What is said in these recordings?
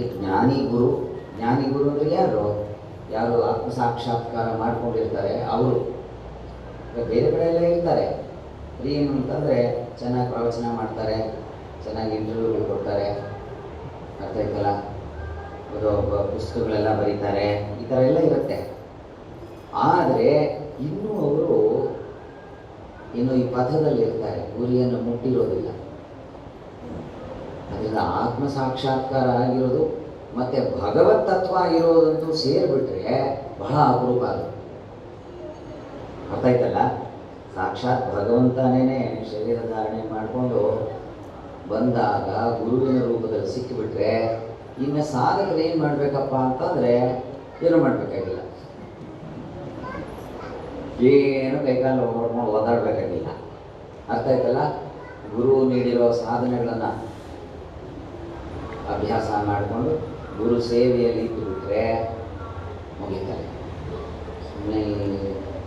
ಅದಕ್ಕೆ ಜ್ಞಾನಿ ಗುರು ಜ್ಞಾನಿ ಗುರು ಅಂದರೆ ಯಾರು? ಯಾರು ಆತ್ಮ ಸಾಕ್ಷಾತ್ಕಾರ ಮಾಡ್ಕೊಂಡಿರ್ತಾರೆ, ಅವರು. ಬೇರೆ ಕಡೆ ಎಲ್ಲ ಇರ್ತಾರೆ ಏನು ಅಂತಂದರೆ, ಚೆನ್ನಾಗಿ ಪ್ರವಚನ ಮಾಡ್ತಾರೆ, ಚೆನ್ನಾಗಿ ಇಂಟರ್ವ್ಯೂಗಳು ಕೊಡ್ತಾರೆ. ಅರ್ಥ ಆಯ್ತಲ್ಲ? ಒಬ್ಬ ಪುಸ್ತಕಗಳೆಲ್ಲ ಬರೀತಾರೆ, ಈ ಥರ ಎಲ್ಲ ಇರುತ್ತೆ. ಆದರೆ, ಇನ್ನೂ ಅವರು ಇನ್ನು ಈ ಪಥದಲ್ಲಿ ಇರ್ತಾರೆ ಗುರಿಯನ್ನು ಮುಟ್ಟಿರೋದಿಲ್ಲ. ಅದರಿಂದ ಆತ್ಮ ಸಾಕ್ಷಾತ್ಕಾರ ಆಗಿರೋದು, ಮತ್ತು ಭಗವತ್ ತತ್ವ ಆಗಿರೋದಂತೂ ಸೇರಿಬಿಟ್ರೆ ಬಹಳ ಅಪರೂಪ ಅದು ಅರ್ಥ ಸಾಕ್ಷಾತ್ ಭಗವಂತನೇ ಶರೀರ ಧಾರಣೆ ಮಾಡಿಕೊಂಡು ಬಂದಾಗ ಗುರುವಿನ ರೂಪದಲ್ಲಿ ಸಿಕ್ಕಿಬಿಟ್ರೆ ಇನ್ನು ಸಾಧಕರು ಏನು ಮಾಡಬೇಕಪ್ಪ ಅಂತಂದರೆ ಏನು ಮಾಡಬೇಕಾಗಿಲ್ಲ. ಏನು ಕೈಕಾಲು ಓಡ್ಕೊಂಡು ಓದಾಡಬೇಕಾಗಿಲ್ಲ. ಅರ್ಥ ಆಯ್ತಲ್ಲ? ಗುರು ನೀಡಿರೋ ಸಾಧನೆಗಳನ್ನು ಅಭ್ಯಾಸ ಮಾಡಿಕೊಂಡು ಗುರು ಸೇವೆಯಲ್ಲಿ ಬಿಟ್ರೆ ಮುಗಿತಾರೆ ಸುಮ್ಮನೆ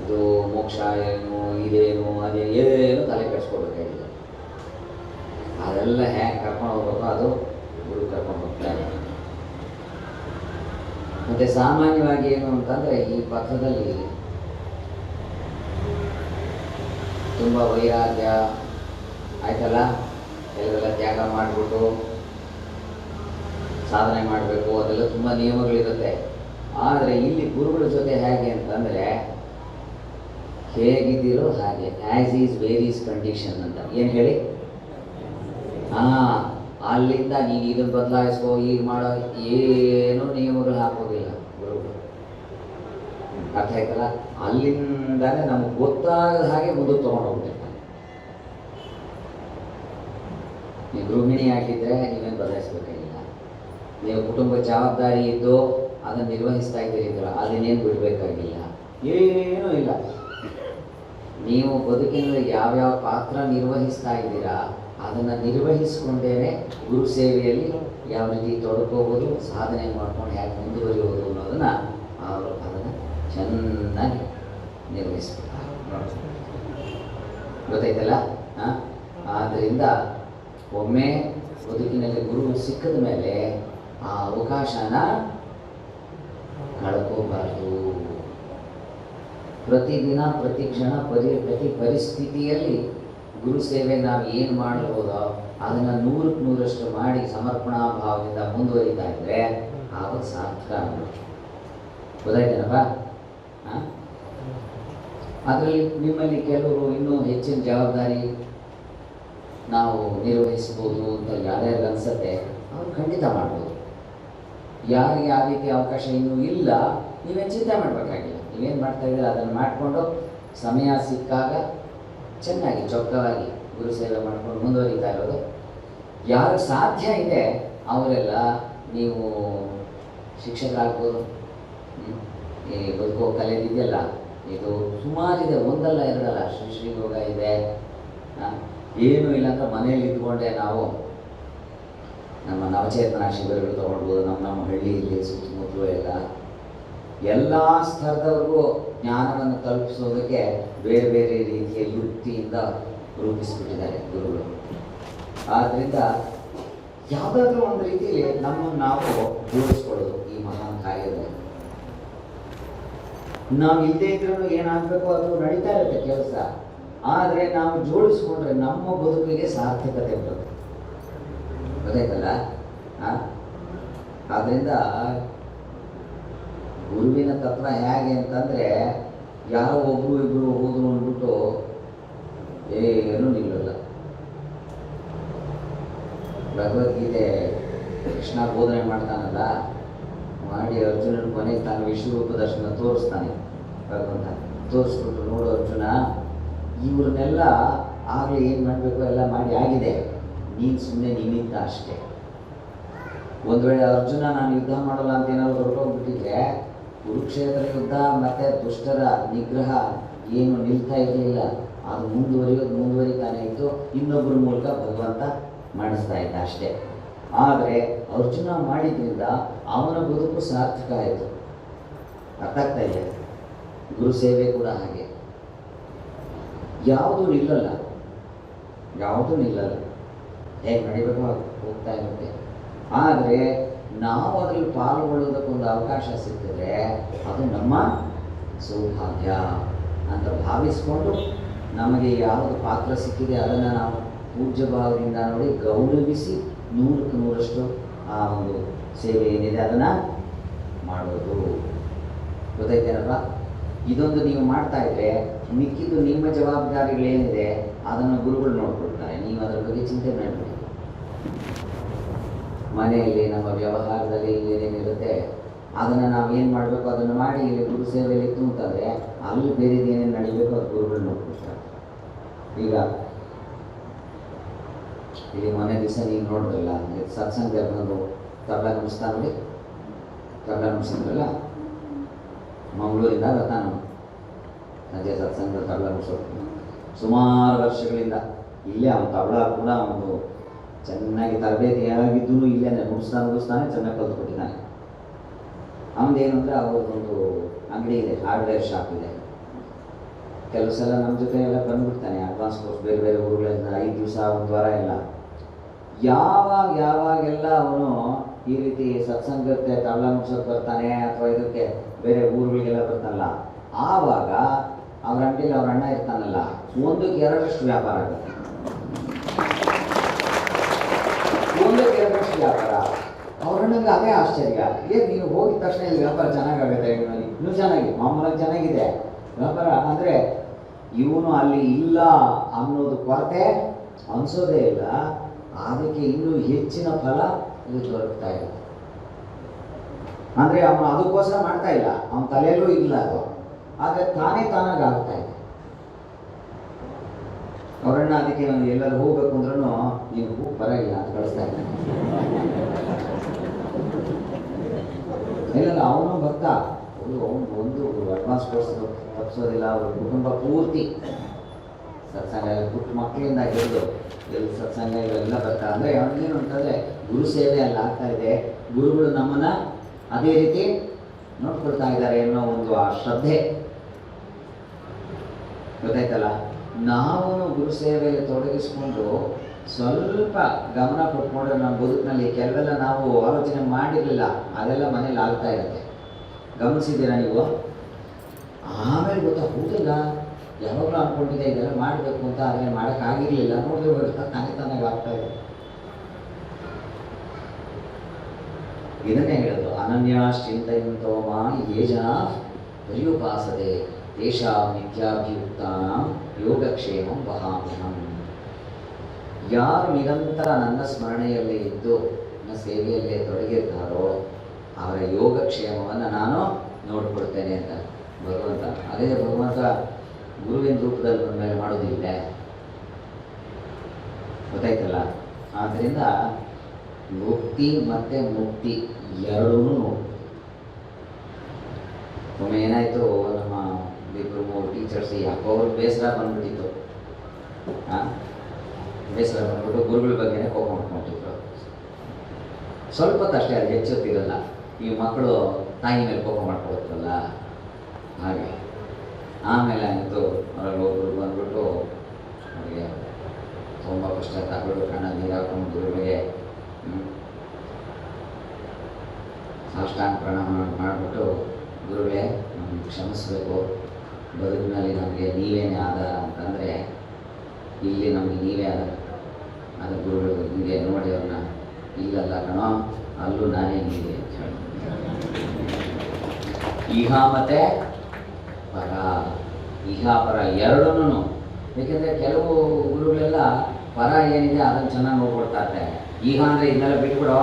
ಇದು ಮೋಕ್ಷ ಏನು, ಇದೇನು, ಅದೇ ಏನು ತಲೆ ಕೆಡಿಸ್ಕೊಬೇಕಾಗಿಲ್ಲ ಅದೆಲ್ಲ ಹೇಗೆ ಕರ್ಕೊಂಡು ಹೋಗ್ಬೇಕು ಅದು ಗುರು ಕರ್ಕೊಂಡು ಹೋಗ್ತಾರೆ ಮತ್ತು ಸಾಮಾನ್ಯವಾಗಿ ಏನು ಅಂತಂದರೆ ಈ ಪಥದಲ್ಲಿ ತುಂಬ ವೈರಾಗ್ಯ ಆಯ್ತಲ್ಲ? ಕೆಲವೆಲ್ಲ ತ್ಯಾಗ ಮಾಡಿಬಿಟ್ಟು ಸಾಧನೆ ಮಾಡಬೇಕು, ಅದೆಲ್ಲ ತುಂಬ ನಿಯಮಗಳಿರುತ್ತೆ. ಆದರೆ ಇಲ್ಲಿ ಗುರುಗಳ ಜೊತೆ ಹೇಗೆ ಅಂತಂದರೆ, ಹೇಗಿದ್ದೀರೋ ಹಾಗೆ ಆ್ಯಸ್ ಈಸ್ ವೇರೀಸ್ ಕಂಡೀಷನ್ ಅಂತ. ಏನು ಹೇಳಿ? ಹಾಂ, ಅಲ್ಲಿಂದ ನೀನು ಇದನ್ನು ಬದಲಾಯಿಸ್ಕೋ ಈಗ ಮಾಡೋ, ಏನೂ ನಿಯಮಗಳು ಹಾಕೋದಿಲ್ಲ ಗುರುಗಳು. ಅರ್ಥ ಆಯ್ತಲ್ಲ? ಅಲ್ಲಿಂದಾನೆ ನಮ್ಗೆ ಗೊತ್ತಾಗದ ಹಾಗೆ ಮುಂದೆ ತೊಗೊಂಡು ಹೋಗ್ಬಿಟ್ಟಿರ್ತಾನೆ. ನೀವು ಗೃಹಿಣಿ ಹಾಕಿದ್ರೆ ನೀವೇನು ಬದಲಾಯಿಸ್ಬೇಕಾಗಿಲ್ಲ. ನೀವು ಕುಟುಂಬ ಜವಾಬ್ದಾರಿ ಇದ್ದು ಅದನ್ನು ನಿರ್ವಹಿಸ್ತಾ ಇದ್ದೀರಿ ಅದನ್ನೇನು ಬಿಡಬೇಕಾಗಿಲ್ಲ. ಏನೂ ಇಲ್ಲ. ನೀವು ಬದುಕಿನಲ್ಲಿ ಯಾವ್ಯಾವ ಪಾತ್ರ ನಿರ್ವಹಿಸ್ತಾ ಇದ್ದೀರಾ ಅದನ್ನು ನಿರ್ವಹಿಸಿಕೊಂಡೇನೆ ಗುರು ಸೇವೆಯಲ್ಲಿ ಯಾವ ರೀತಿ ತೊಡ್ಕೋಬೋದು ಸಾಧನೆ ಮಾಡ್ಕೊಂಡು ಹೇಗೆ ಮುಂದುವರಿಯೋದು ಅನ್ನೋದನ್ನು ಅವರು ಅದನ್ನು ಚೆನ್ನಾಗಿ ನಿರ್ವಹಿಸ್ಬಿಡ್ತಾರೆ ಗೊತ್ತಾಯ್ತಲ್ಲ? ಹಾಂ? ಆದ್ದರಿಂದ ಒಮ್ಮೆ ಬದುಕಿನಲ್ಲಿ ಗುರು ಸಿಕ್ಕಿದ ಮೇಲೆ ಆ ಅವಕಾಶನ ಕಳ್ಕೋಬಾರ್ದು. ಪ್ರತಿದಿನ, ಪ್ರತಿ ಕ್ಷಣ, ಪರಿ, ಪ್ರತಿ ಪರಿಸ್ಥಿತಿಯಲ್ಲಿ ಗುರು ಸೇವೆ ನಾವು ಏನು ಮಾಡಬಹುದೋ ಅದನ್ನು ನೂರಕ್ಕೆ ನೂರಷ್ಟು ಮಾಡಿ ಸಮರ್ಪಣಾ ಭಾವದಿಂದ ಮುಂದುವರಿತಾ ಇದ್ರೆ ಆವಾಗ ಸಾರ್ಥಕ ಗೊತ್ತಾಯ್ತೇನಪ್ಪ? ಅದರಲ್ಲಿ ನಿಮ್ಮಲ್ಲಿ ಕೆಲವರು ಇನ್ನೂ ಹೆಚ್ಚಿನ ಜವಾಬ್ದಾರಿ ನಾವು ನಿರ್ವಹಿಸ್ಬೋದು ಅಂತ ಯಾರ್ಯಾರು ಅನ್ಸತ್ತೆ, ಅವ್ರು ಖಂಡಿತ ಮಾಡ್ಬೋದು. ಯಾರಿಗೆ ಆ ರೀತಿ ಅವಕಾಶ ಇನ್ನೂ ಇಲ್ಲ ನೀವೇನು ಚಿಂತೆ ಮಾಡಬೇಕಾಗಿಲ್ಲ. ನೀವೇನು ಮಾಡ್ತಾ ಇದ್ದೀರ, ಅದನ್ನು ಮಾಡಿಕೊಂಡು ಸಮಯ ಸಿಕ್ಕಾಗ ಚೆನ್ನಾಗಿ ಚೊಕ್ಕವಾಗಿ ಗುರು ಸೇವೆ ಮಾಡ್ಕೊಂಡು ಮುಂದುವರಿತಾ ಇರೋದು. ಯಾರು ಸಾಧ್ಯ ಇದೆ, ಅವರೆಲ್ಲ ನೀವು ಶಿಕ್ಷಕರಾಗ್ಬೋದು. ಈ ಬದುಕೋ ಕಲೆದಿದೆಯಲ್ಲ ಇದು ಸುಮಾರಿದೆ, ಒಂದಲ್ಲ ಎರಡಲ್ಲ, ಶ್ರೀ ಶ್ರೀ ಯೋಗ ಇದೆ. ಏನು ಇಲ್ಲ ಅಂತ ಮನೇಲಿ ಇದ್ಕೊಂಡೆ ನಾವು. ನಮ್ಮ ನವಚೇತನ ಶಿಬಿರಗಳು ತೊಗೊಳ್ಬೋದು, ನಮ್ಮ ನಮ್ಮ ಹಳ್ಳಿಯಲ್ಲಿ ಸುತ್ತಮುತ್ತಲು ಎಲ್ಲ. ಎಲ್ಲ ಸ್ತರದವ್ರಿಗೂ ಜ್ಞಾನವನ್ನು ತಲುಪಿಸೋದಕ್ಕೆ ಬೇರೆ ಬೇರೆ ರೀತಿಯ ಯುಕ್ತಿಯಿಂದ ರೂಪಿಸಿಬಿಟ್ಟಿದ್ದಾರೆ ಗುರುಗಳು. ಆದ್ದರಿಂದ ಯಾವುದಾದ್ರೂ ಒಂದು ರೀತಿಯಲ್ಲಿ ನಮ್ಮನ್ನು ನಾವು ಜೋಡಿಸ್ಕೊಳ್ಳೋದು ಈ ಮಹಾನ್ ಕಾರ್ಯದಲ್ಲಿ. ನಾವು ಇಲ್ಲದೇ ಇದ್ರೂ ಏನಾಗಬೇಕು ಅದು ನಡೀತಾ ಇರುತ್ತೆ ಕೆಲಸ. ಆದರೆ ನಾವು ಜೋಡಿಸ್ಕೊಂಡ್ರೆ ನಮ್ಮ ಬದುಕಿಗೆ ಸಾರ್ಥಕತೆ ಬರುತ್ತೆ. ಗೊತ್ತಾಯ್ತಲ್ಲ? ಆದ್ದರಿಂದ ಗುರುವಿನ ತತ್ವ ಹೇಗೆ ಅಂತಂದರೆ ಯಾರೋ ಒಬ್ಬರು ಇಬ್ಬರು ಹೋದ್ರು ಅಂದ್ಬಿಟ್ಟು ಏನು ನಿಲ್ಲಲ್ಲ. ಭಗವದ್ಗೀತೆ ಕೃಷ್ಣ ಬೋಧನೆ ಮಾಡ್ತಾನಲ್ಲ, ಮಾಡಿ ಅರ್ಜುನನ ಕೊನೆಗೆ ತಾನು ವಿಶ್ವರೂಪ ದರ್ಶನ ತೋರಿಸ್ತಾನೆ. ಭಗವಂತ ತೋರಿಸ್ಬಿಟ್ಟು ನೋಡು ಅರ್ಜುನ, ಇವ್ರನ್ನೆಲ್ಲ ಆಗಲೇ ಏನು ಮಾಡಬೇಕು? ಎಲ್ಲ ಮಾಡಿ ಆಗಿದೆ. ನೀನು ಸುಮ್ಮನೆ ನಿಮಿತ್ತ ಅಷ್ಟೇ. ಒಂದು ವೇಳೆ ಅರ್ಜುನ, ನಾನು ಯುದ್ಧ ಮಾಡಲ್ಲ ಅಂತ ಏನಾದ್ರು ಹೊರಟೋಗ್ಬಿಟ್ಟಿದ್ರೆ ಕುರುಕ್ಷೇತ್ರ ಯುದ್ಧ ಮತ್ತು ದುಷ್ಟರ ನಿಗ್ರಹ ಏನು ನಿಲ್ತಾ ಇರಲಿಲ್ಲ. ಅದು ಮುಂದುವರಿಯೋದು ಮುಂದುವರಿತಾನೆ ಇತ್ತು ಇನ್ನೊಬ್ಬರ ಮೂಲಕ ಭಗವಂತ ಮಾಡಿಸ್ತಾ ಇದ್ದ ಅಷ್ಟೇ. ಆದರೆ ಅರ್ಜುನ ಮಾಡಿದ್ರಿಂದ ಅವನ ಬದುಕು ಸಾರ್ಥಕ ಆಯಿತು. ಅರ್ಥ ಆಗ್ತಾ ಇದೆ? ಗುರು ಸೇವೆ ಕೂಡ ಹಾಗೆ. ಯಾವುದು ನಿಲ್ಲಲ್ಲ. ಯಾವುದು ನಿಲ್ಲಲ್ಲ. ಹೇಗೆ ನಡಿಬೇಕು ಹಾಗೆ ಹೋಗ್ತಾ ಇರುತ್ತೆ. ಆದರೆ ನಾವು ಅದರಲ್ಲಿ ಪಾಲ್ಗೊಳ್ಳೋದಕ್ಕೊಂದು ಅವಕಾಶ ಸಿಕ್ಕಿದ್ರೆ ಅದು ನಮ್ಮ ಸೌಭಾಗ್ಯ ಅಂತ ಭಾವಿಸ್ಕೊಂಡು ನಮಗೆ ಯಾವುದು ಪಾತ್ರ ಸಿಕ್ಕಿದೆ ಅದನ್ನು ನಾವು ಪೂಜ್ಯ ಭಾವದಿಂದ ನೋಡಿ ಗೌರವಿಸಿ ನೂರಕ್ಕೆ ನೂರಷ್ಟು ಆ ಒಂದು ಸೇವೆ ಏನಿದೆ ಅದನ್ನು ಮಾಡೋದು. ಗೊತ್ತಾಯ್ತೇನಲ್ಲ ಇದೊಂದು ನೀವು ಮಾಡ್ತಾ ಇದ್ರೆ ಮಿಕ್ಕಿದ್ದು ನಿಮ್ಮ ಜವಾಬ್ದಾರಿಗಳೇನಿದೆ ಅದನ್ನು ಗುರುಗಳು ನೋಡ್ಕೊಳ್ತಾರೆ. ನೀವು ಅದರ ಬಗ್ಗೆ ಚಿಂತೆ ಮಾಡಬೇಡಿ. ಮನೆಯಲ್ಲಿ ನಮ್ಮ ವ್ಯವಹಾರದಲ್ಲಿ ಏನೇನಿರುತ್ತೆ ಅದನ್ನು ನಾವು ಏನು ಮಾಡಬೇಕು, ಅದನ್ನು ಮಾಡಿ ಇಲ್ಲಿ ಗುರು ಸೇವೆಯಲ್ಲಿ ಅಂತಂದರೆ ಅಲ್ಲಿ ಬೇರೆದು ಏನೇನು ನಡಿಬೇಕು ಅದು ಗುರುಗಳು ನೋಡ್ಕೊಳ್ತಾರೆ ಈಗ ಇಲ್ಲಿ ಮೊನ್ನೆ ದಿವಸ ನೀವು ನೋಡಿದ್ರಲ್ಲ ಸತ್ಸಂಗದಲ್ಲಿ ಬಂದು ತಬಲ ನುಡಿಸ್ತಾ ನೋಡಿ. ತಬಲ ನುಡಿಸಿದ್ರಲ್ಲ ಮಂಗಳೂರಿಂದ ನಾನು ಸಂಜೆ ಸತ್ಸಂಗ ತಬಲ ನುಡಿಸೋದು ಸುಮಾರು ವರ್ಷಗಳಿಂದ ಇಲ್ಲೇ ಅವನು ತಬಲ ಕೂಡ ಒಂದು ಚೆನ್ನಾಗಿ ತರಬೇತಿ ಆಗಿದ್ದು ಇಲ್ಲೇ ಮುಗಿಸ್ತಾನೆ ಮುಗಿಸ್ತಾನೆ ಚೆನ್ನಾಗಿ ಕಲ್ತ್ಕೊಟ್ಟಿದ್ದಾನೆ ಅವನದು ಏನು ಅಂದರೆ ಅವ್ರದ್ದೊಂದು ಅಂಗಡಿ ಇದೆ, ಹಾರ್ಡ್ವೇರ್ ಶಾಪ್ ಇದೆ. ಕೆಲವು ಸಲ ನಮ್ಮ ಜೊತೆ ಎಲ್ಲ ಬಂದ್ಬಿಡ್ತಾನೆ ಅಡ್ವಾನ್ಸ್ ಕೋರ್ಸ್ ಬೇರೆ ಬೇರೆ ಊರುಗಳಿಂದ ಐದು ದಿವಸ, ಒಂದು ವಾರ ಎಲ್ಲ. ಯಾವಾಗ, ಯಾವಾಗೆಲ್ಲ ಅವನು ಈ ರೀತಿ ಸತ್ಸಂಗಕ್ಕೆ ತಾಳ ಮುಗಿಸೋಕೆ ಬರ್ತಾನೆ ಅಥವಾ ಇದಕ್ಕೆ ಬೇರೆ ಊರುಗಳಿಗೆಲ್ಲ ಬರ್ತಾನಲ್ಲ, ಆವಾಗ ಅವ್ರ ಅಂಗಡಿಲಿ ಅವ್ರ ಅಣ್ಣ ಇರ್ತಾನಲ್ಲ, ಒಂದಕ್ಕೆ ಎರಡರಷ್ಟು ವ್ಯಾಪಾರ ಆಗುತ್ತೆ ಒಂದಕ್ಕೆ ಎರಡರಷ್ಟು ವ್ಯಾಪಾರ ಅವ್ರ ಅದೇ ಆಶ್ಚರ್ಯ. ಏನು ನೀವು ಹೋಗಿದ ತಕ್ಷಣ ಇಲ್ಲಿ ವ್ಯಾಪಾರ ಚೆನ್ನಾಗಾಗುತ್ತೆ ಇನ್ನೂ ಚೆನ್ನಾಗಿ, ಮಾಮೂಲಾಗಿ ಚೆನ್ನಾಗಿದೆ. ವ್ಯಾಪಾರ ಅಂದರೆ ಇವನು ಅಲ್ಲಿ ಇಲ್ಲ ಅನ್ನೋದು ಕೊರತೆ ಅನ್ಸೋದೇ ಇಲ್ಲ. ಅದಕ್ಕೆ ಇನ್ನೂ ಹೆಚ್ಚಿನ ಫಲ ಇದು ದೊರಕ್ತಾ ಇಲ್ಲ. ಅಂದರೆ ಅವನು ಅದಕ್ಕೋಸ್ಕರ ಮಾಡ್ತಾ ಇಲ್ಲ. ಅವನ ತಲೆಯಲ್ಲೂ ಇಲ್ಲ ಅದು. ಆದರೆ ತಾನೇ ತಾನಾಗಿ ಆಗ್ತಾ ಇದೆ. ಅವರನ್ನ ಅದಕ್ಕೆ ನಾನು ಎಲ್ಲರೂ ಹೋಗ್ಬೇಕು ಅಂದ್ರೂ ನೀವು ಪರವಾಗಿಲ್ಲ ಅಂತ ಕಳಿಸ್ತಾ ಇದ್ದಾನೆ. ಇಲ್ಲ ಅವನು ಭಕ್ತ. ಒಂದು, ಅವನು ಒಂದು ಅಡ್ವಾನ್ಸ್ ಕೋರ್ಸ್ ತಪ್ಪಿಸೋದಿಲ್ಲ ಅವ್ರ ಕುಟುಂಬ ಪೂರ್ತಿ ಸತ್ಸಂಗ ಎಲ್ಲ ಪುಟ್ಟ ಮಕ್ಕಳಿಂದ ಹಿಡಿದು ಎಲ್ಲ ಸತ್ಸಂಗ ಇವೆಲ್ಲ ಬರ್ತಾ ಅಂದರೆ ಅವನಿಗೇನು ಅಂತಂದರೆ ಗುರು ಸೇವೆ ಅಲ್ಲಿ ಆಗ್ತಾ ಇದೆ. ಗುರುಗಳು ನಮ್ಮನ್ನು ಅದೇ ರೀತಿ ನೋಡ್ಕೊಳ್ತಾ ಇದ್ದಾರೆ ಅನ್ನೋ ಒಂದು ಆ ಶ್ರದ್ಧೆ. ಗೊತ್ತಾಯ್ತಲ್ಲ? ನಾವು ಗುರು ಸೇವೆಯಲ್ಲಿ ತೊಡಗಿಸ್ಕೊಂಡು ಸ್ವಲ್ಪ ಗಮನ ಕೊಟ್ಕೊಂಡ್ರೆ ನಮ್ಮ ಬದುಕಿನಲ್ಲಿ ಕೆಲವೆಲ್ಲ ನಾವು ಆಲೋಚನೆ ಮಾಡಿರಲಿಲ್ಲ, ಅದೆಲ್ಲ ಮನೇಲಿ ಆಗ್ತಾ ಇರುತ್ತೆ. ಗಮನಿಸಿದ್ದೀರಾ ನೀವು? ಆಮೇಲೆ ಗೊತ್ತಾಗ್ಬೋದಿಲ್ಲ ಯಾವಾಗಲೂ ಅಂದ್ಕೊಂಡಿದ್ದೆ ಇದೆಲ್ಲ ಮಾಡಬೇಕು ಅಂತ, ಆದರೆ ಮಾಡೋಕ್ಕಾಗಿರಲಿಲ್ಲ. ನೋಡಿದ್ರೆ ಬರ್ತಾ ತಾನೇ ತಾನಾಗ ಆಗ್ತಾ ಇದೆ. ಇದನ್ನೇ ಹೇಳೋದು, ಅನನ್ಯಾಶ್ಚಿಂತೆಯಂತೋ ಮಾ ಏಜಾ ಅರಿಯೋ ಪರ್ಯುಪಾಸದೆ. ತೇಷಾಂ ನಿತ್ಯಾಭಿಯುಕ್ತಾನಾಂ ಯೋಗಕ್ಷೇಮಂ ವಹಾಮ್ಯಹಂ. ಯಾರು ನಿರಂತರ ನನ್ನ ಸ್ಮರಣೆಯಲ್ಲಿ ಇದ್ದು ನನ್ನ ಸೇವೆಯಲ್ಲೇ ತೊಡಗಿರ್ತಾರೋ ಅವರ ಯೋಗಕ್ಷೇಮವನ್ನು ನಾನು ನೋಡ್ಕೊಡ್ತೇನೆ ಅಂತ ಭಗವಂತ. ಅದೇ ಭಗವಂತ ಗುರುವಿನ ರೂಪದಲ್ಲಿ ಬಂದ ಮೇಲೆ ಮಾಡೋದಿಲ್ಲ ಗೊತ್ತಾಯ್ತಲ್ಲ? ಆದ್ದರಿಂದ ಮುಕ್ತಿ ಮತ್ತು ಮುಕ್ತಿ ಎರಡೂ ಒಮ್ಮೆ ಏನಾಯಿತು? ಇಬ್ಬರು ಟೀಚರ್ಸ್ ಯಾಕೋ ಅವ್ರಿಗೆ ಬೇಸರ ಬಂದ್ಬಿಟ್ಟಿತ್ತು ಹಾಂ? ಬೇಸರ ಬಂದ್ಬಿಟ್ಟು ಗುರುಗಳ ಬಗ್ಗೆನೇ ಕೋಪ ಮಾಡ್ಕೊಂಡಿದ್ರು ಸ್ವಲ್ಪ ಅಷ್ಟೇ ಅದು ಹೆಚ್ಚೊತ್ತಿರಲ್ಲ ಈ ಮಕ್ಕಳು ತಾಯಿ ಮೇಲೆ ಕೋಪ ಮಾಡ್ಕೊಳ್ತಾರಲ್ಲ. ಹಾಗೆ. ಆಮೇಲೆ ಆಯಿತು ಅವರಲ್ಲಿ ಒಬ್ಬರು ಬಂದ್ಬಿಟ್ಟು ಅವರಿಗೆ ತುಂಬ ಕಷ್ಟ ತಗೊಂಡು ಕಣ್ಣ ನೀರು ಹಾಕೊಂಡು ಗುರುಗಳಿಗೆ ಹ್ಮ್, ಸಾಷ್ಟಾಂಗ ಪ್ರಣಾಮ ಮಾಡಿಬಿಟ್ಟು ಗುರುಗಳೇ ನಮ್ಗೆ ಕ್ಷಮಿಸಬೇಕು. ಬದುಕಿನಲ್ಲಿ ನಮಗೆ ನೀವೇನೇ ಆಧಾರ ಅಂತಂದರೆ ಇಲ್ಲಿ ನಮಗೆ ನೀವೇ ಆಧಾರ ಅದು ಗುರುಗಳು ಹಿಂಗೆ ನೋಡಿ ಅವ್ರನ್ನ ಇಲ್ಲಲ್ಲ ಕಣೋ, ಅಲ್ಲೂ ನಾನೇ ನೀವೇ ಅಂತ ಇಹ ಮತ್ತೆ ಪರ. ಇಹ ಪರ ಎರಡನ್ನೂ. ಏಕೆಂದರೆ ಕೆಲವು ಗುರುಗಳೆಲ್ಲ ಪರ ಏನಿದೆ ಅದನ್ನು ಚೆನ್ನಾಗಿ ನೋಡ್ಕೊಳ್ತಾ ಇರ್ತಾರೆ ಈಗ ಅಂದರೆ ಇದನ್ನೆಲ್ಲ ಬಿಟ್ಬಿಡೋ,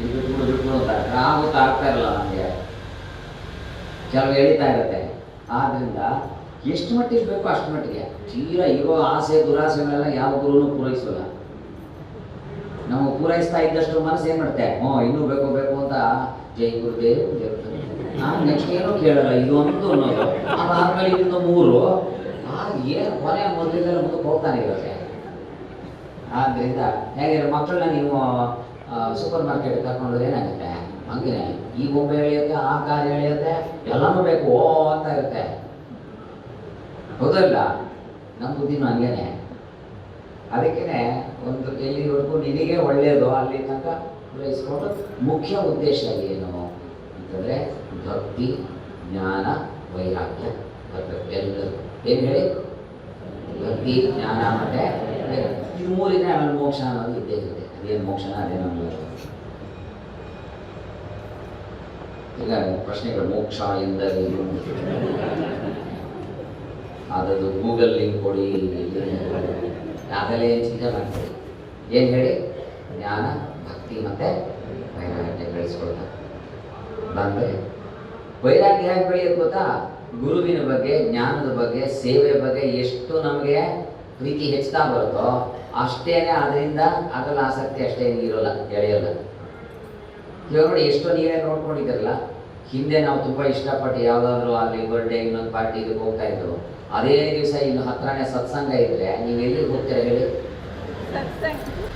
ಇದು ಬಿಟ್ಬಿಡು ಬಿಟ್ಬಿಡು ಅಂತ. ಆಗುತ್ತೆ ಆಗ್ತಾ ಇರಲ್ಲ ನನಗೆ ಕೆಲವು ಎಳಿತಾ ಇರುತ್ತೆ. ಆದ್ದರಿಂದ ಎಷ್ಟು ಮಟ್ಟಿಗೆ ಬೇಕೋ ಅಷ್ಟು ಮಟ್ಟಿಗೆ. ತೀರಾ ಇರೋ ಆಸೆ ದುರಾಸೆಗಳೆಲ್ಲ ಯಾವ ಗುರುನು ಪೂರೈಸೋಲ್ಲ. ನಾವು ಪೂರೈಸ್ತಾ ಇದ್ದಷ್ಟು ಮನಸ್ಸು ಏನು ಮಾಡುತ್ತೆ? ಹ್ಞೂ, ಇನ್ನೂ ಬೇಕು ಬೇಕು ಅಂತ ಜೈ ಗುರುದೇವ್ ನಾನು ನೆಕ್ಸ್ಟ್ ಏನೂ ಕೇಳಲ್ಲ, ಇದೊಂದು ಅನ್ನೋದು. ಅದಾದ್ಮೇಲೆ ಇನ್ನೊಂದು ಮೂರು. ಏನು ಕೊನೆ ಮೊದಲಿಂದಲೇ ಮುಂದಕ್ಕೆ ಹೋಗ್ತಾನೆ ಇರುತ್ತೆ ಆದ್ದರಿಂದ ಹೇಗೆ, ಮಕ್ಕಳನ್ನ ನೀವು ಸೂಪರ್ ಮಾರ್ಕೆಟ್ ತಕೊಂಡ್ರೆ ಏನಾಗುತ್ತೆ? ಹಂಗೆ ಈ ಗೊಂಬೆ ಎಳೆಯುತ್ತೆ, ಆ ಕಾರ್ ಎಳೆಯುತ್ತೆ, ಎಲ್ಲನೂ ಬೇಕು ಓ ಅಂತ ಇರುತ್ತೆ. ಹೌದಲ್ಲ? ನಮ್ಮ ಬುದ್ಧಿನೂ ಹಂಗೇನೆ ಅದಕ್ಕೇನೆ ಒಂದು ಎಲ್ಲಿವರೆಗೂ ನಿನಗೆ ಒಳ್ಳೆಯದು ಅಲ್ಲಿ ತನಕ ಪೂರೈಸಿಕೊಂಡು ಮುಖ್ಯ ಉದ್ದೇಶ ಏನು ಅಂತಂದರೆ ಭಕ್ತಿ, ಜ್ಞಾನ, ವೈರಾಗ್ಯ, ಬರಬೇಕು ಎಲ್ಲರೂ. ಏನು ಹೇಳಿ? ಭಕ್ತಿ, ಜ್ಞಾನ ಮತ್ತೆ. ಇದು ಮೂರಿನ ಮೋಕ್ಷ ಅನ್ನೋದು ಇದ್ದೇ ಇರುತ್ತೆ. ಅದೇನು ಮೋಕ್ಷನ ಅನ್ನೋದು? ಈಗ ಪ್ರಶ್ನೆಗಳು ಮೋಕ್ಷ ಎಂದರೇನು ಅದರದ್ದು ಗೂಗಲ್ ಲಿಂಕ್ ಕೊಡಿ ಆಗಲೇ ಚಿಂತೆ ಮಾಡ್ತೀವಿ ಏನು ಹೇಳಿ? ಜ್ಞಾನ, ಭಕ್ತಿ ಮತ್ತು ವೈರಾಗ್ಯ ಬೆಳೆಸ್ಕೊಳ್ತಾರೆ ಬಂದರೆ ವೈರಾಗ್ಯ ಹೇಗೆ ಬೆಳೆಯೋದು ಗೊತ್ತಾ? ಗುರುವಿನ ಬಗ್ಗೆ, ಜ್ಞಾನದ ಬಗ್ಗೆ ಸೇವೆ ಬಗ್ಗೆ ಎಷ್ಟು ನಮಗೆ ಪ್ರೀತಿ ಹೆಚ್ಚುತ್ತಾ ಬರುತ್ತೋ ಅಷ್ಟೇನೆ ಅದರಿಂದ ಅದರಲ್ಲಿ ಆಸಕ್ತಿ ಅಷ್ಟೇ ಇರೋಲ್ಲ, ಎಳೆಯೋಲ್ಲ. ಇವಾಗ ನೋಡಿ, ಎಷ್ಟೋ ನೀವೇ ನೋಡ್ಕೊಂಡಿದ್ದೀರಲ್ಲ, ಹಿಂದೆ ನಾವು ತುಂಬ ಇಷ್ಟಪಟ್ಟು ಯಾವುದಾದ್ರೂ ಅಲ್ಲಿ ಬರ್ಡೇ ಇನ್ನೊಂದು ಪಾರ್ಟಿ ಇದಕ್ಕೆ ಹೋಗ್ತಾ ಇದ್ರು ಅದೇ ದಿವಸ ಇನ್ನು ಹತ್ರನೇ ಸತ್ಸಂಗ ಇದ್ರೆ, ನೀವು ಎಲ್ಲಿಗೆ ಹೋಗ್ತೀರ ಹೇಳಿ?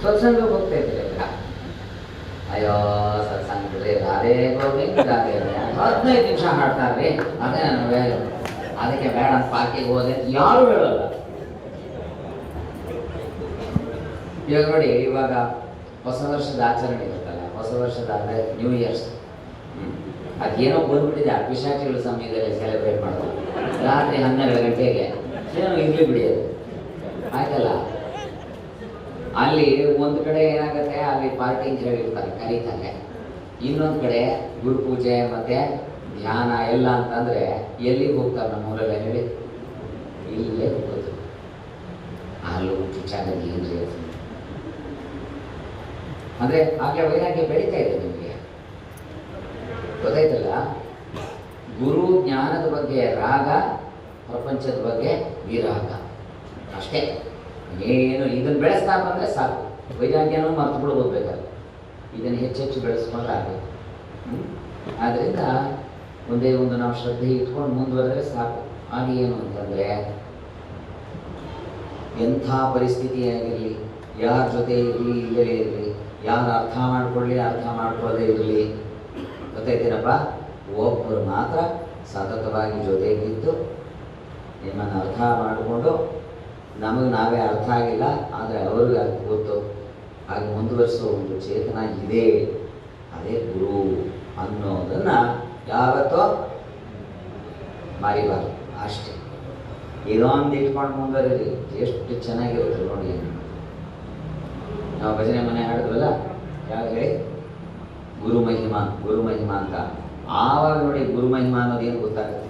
ಸತ್ಸಂಗ ಹೋಗ್ತಾ ಇದ್ರೆ ಅಯ್ಯೋ, ಸತ್ಸಂಗ ಬಿಡ್ರಿ ಅದೇ ಹದಿನೈದು ನಿಮಿಷ ಹಾಡ್ತಾರ್ರಿ ಅದೇ ನಾನು ಅದಕ್ಕೆ ಬೇಡ ಅಂತ ಪಾರ್ಕಿಗೆ ಹೋದೆ. ಯಾರು ಹೇಳಲ್ಲ? ಇವಾಗ ನೋಡಿ, ಇವಾಗ ಹೊಸ ವರ್ಷದ ಆಚರಣೆ. ಹೊಸ ವರ್ಷದ ಅಂದರೆ ನ್ಯೂ ಇಯರ್ಸ್ ಅದೇನೋ ಬಂದ್ಬಿಟ್ಟಿದೆ ಆ ಪಿಶಾಚಿಗಳ ಸಮಯದಲ್ಲಿ ಸೆಲೆಬ್ರೇಟ್ ಮಾಡೋದು ರಾತ್ರಿ ಹನ್ನೆರಡು ಗಂಟೆಗೆ ಏನೋ ಇರಲಿ ಬಿಡಿ ಅದು. ಆಯ್ತಲ್ಲ? ಅಲ್ಲಿ ಒಂದು ಕಡೆ ಏನಾಗುತ್ತೆ, ಅಲ್ಲಿ ಪಾರ್ಟಿ ಅಂತ ಹೇಳಿರ್ತಾರೆ ಕರೀತಾರೆ. ಇನ್ನೊಂದು ಕಡೆ ಗುರು ಪೂಜೆ ಮತ್ತೆ ಧ್ಯಾನ ಎಲ್ಲ ಅಂತಂದ್ರೆ ಎಲ್ಲಿಗೆ ಹೋಗ್ತಾರೆ ನಮ್ಮ ಊರಲ್ಲ ಹೇಳಿ? ಇಲ್ಲೇ ಹೋಗೋದು. ಹಾಲು ಚುಚ್ಚಾಗಕ್ಕೆ ಏನು? ಅಂದ್ರೆ ಹಾಗೆ ವೈರಾಗ್ಯ ಬೆಳೀತಾ ಇದೆ ನಿಮಗೆ. ಗೊತ್ತಾಯ್ತಲ್ಲ? ಗುರು ಜ್ಞಾನದ ಬಗ್ಗೆ ರಾಗ, ಪ್ರಪಂಚದ ಬಗ್ಗೆ ವಿರಾಗ. ಅಷ್ಟೇ. ಏನು ಇದನ್ನು ಬೆಳೆಸ್ತಾ ಬಂದರೆ ಸಾಕು. ವೈರಾಗ್ಯನೂ ಮರ್ತು ಬಿಡ್ಬೋದು ಇದನ್ನು ಹೆಚ್ಚೆಚ್ಚು ಬೆಳೆಸ್ಕೊಂಡು ಆಗಬೇಕು ಆದ್ದರಿಂದ ಒಂದೇ ಒಂದು ನಾವು ಶ್ರದ್ಧೆ ಇಟ್ಕೊಂಡು ಮುಂದುವರೆದ್ರೆ ಸಾಕು. ಹಾಗೆ ಏನು ಅಂತಂದರೆ, ಎಂಥ ಪರಿಸ್ಥಿತಿ ಆಗಿರಲಿ, ಯಾರ ಜೊತೆ ಇರಲಿ ಇಲ್ಲದೇ ಇರಲಿ ಯಾರು ಅರ್ಥ ಮಾಡ್ಕೊಳ್ಳಿ, ಅರ್ಥ ಮಾಡ್ಕೊಳ್ಳದೆ ಇರಲಿ. ಗೊತ್ತಾಯ್ತೀರಪ್ಪ? ಒಬ್ಬರು ಮಾತ್ರ ಸತತವಾಗಿ ಜೊತೆಗಿದ್ದು ನಿಮ್ಮನ್ನು ಅರ್ಥ ಮಾಡಿಕೊಂಡು ನಮಗೆ ನಾವೇ ಅರ್ಥ ಆಗಿಲ್ಲ, ಆದರೆ ಅವ್ರಿಗೆ ಅದು ಗೊತ್ತು. ಹಾಗೆ ಮುಂದುವರಿಸೋ ಒಂದು ಚೇತನ ಇದೆ. ಅದೇ ಗುರು ಅನ್ನೋದನ್ನು ಯಾವತ್ತೋ ಮರಿಬಾರ್ದು, ಅಷ್ಟೇ. ಇದೊಂದು ಇಟ್ಕೊಂಡು ಮುಂದುವರಿ ಎಷ್ಟು ಚೆನ್ನಾಗಿರುತ್ತೆ ನೋಡಿ ನಾವು ಭಜನೆ ಮನೆ ಹಾಡಿದ್ವಲ್ಲ? ಯಾವ ಹೇಳಿ? ಗುರು ಮಹಿಮಾ ಗುರು ಮಹಿಮಾ ಅಂತ. ಆವಾಗ ನೋಡಿ ಗುರು ಮಹಿಮಾ ಅನ್ನೋದು ಏನು ಗೊತ್ತಾಗುತ್ತೆ?